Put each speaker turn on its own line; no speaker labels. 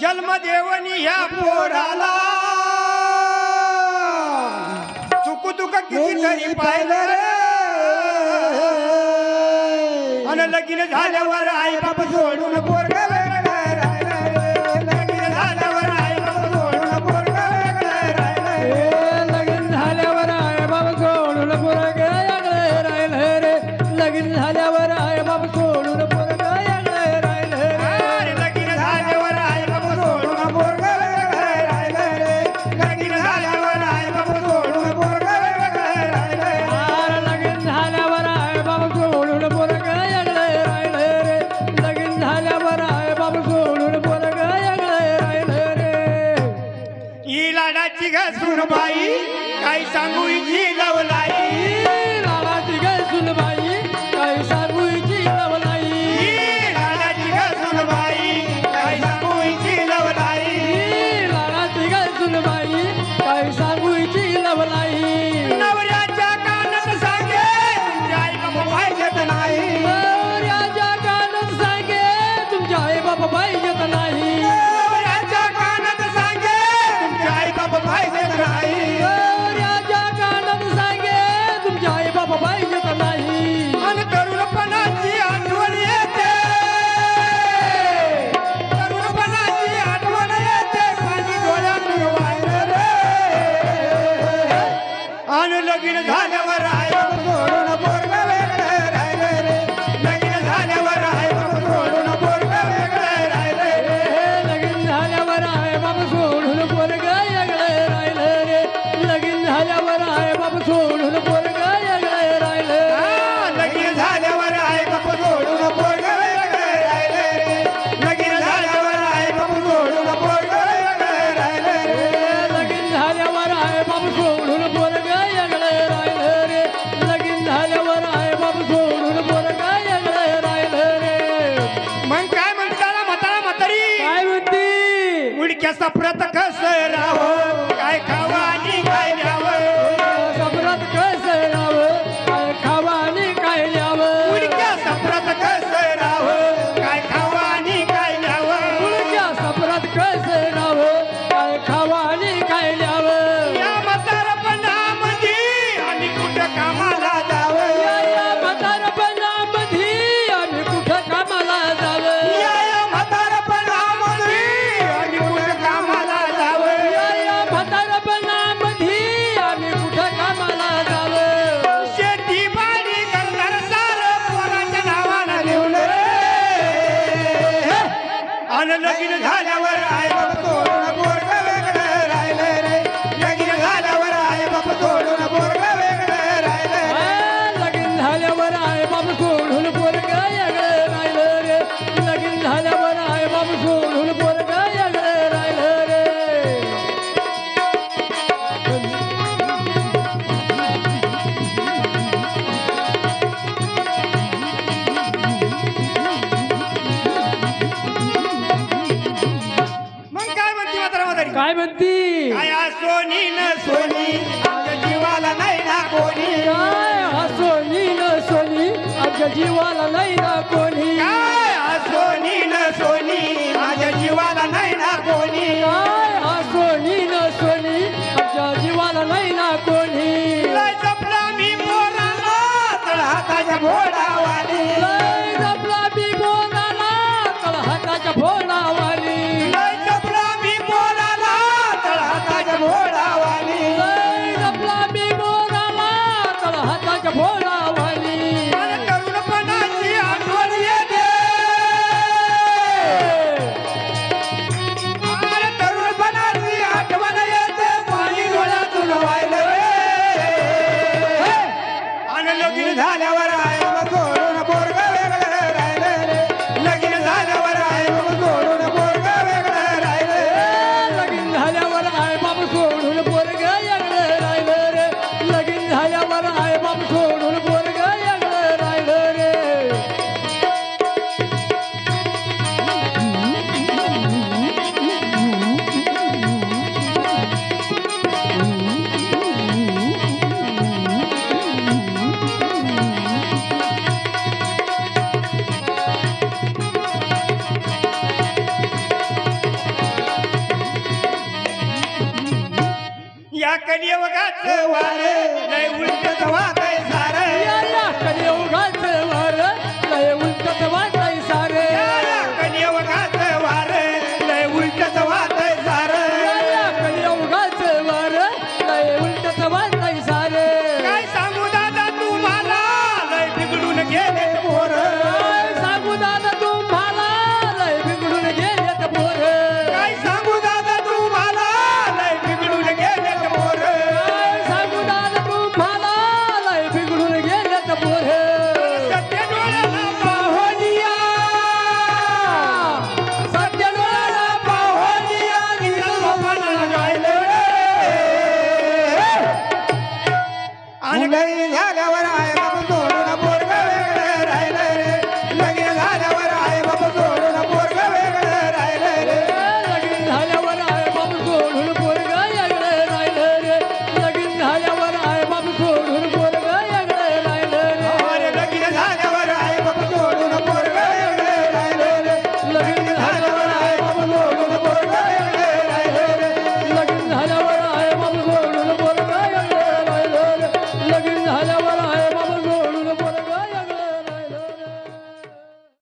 जन्मदेवनी ह्या पोराला. चुकू किती तरी पाहिलं रे. आणि लगीन झाल्यावर आई
बाबा सोडून पोर झाल्यावर
आई
बाबा सोडून पोरगा गेला रे. लगीन झाल्यावर
तिघ सुनबाई काही सांगू इची लवलाई?
लालाची ग सुनबाई काही सांगू इची
लवलाई? लालाची ग सुनबाई काही सांगू इची लवलाई?
लालाची ग सुनबाई काही सांगू इची लवलाई?
नवऱ्याच्या कानात सांगे तुमच्या आई बाबा पाहिजेत नाही.
नवऱ्याच्या कानात सांगे तुमच्या आई बाबा पाहिजेत que essa preta canseira.
मग काय
म्हणते
काय म्हणती? जीवाला नाही ना कोणी?
न सोनी? आमच्या जीवाला नाही ना कोणी?
Lord, how I need. या कलियुगात वारे नाही उलट वागाय सारे
या कलियुगात वारे. आणि झाल्यावर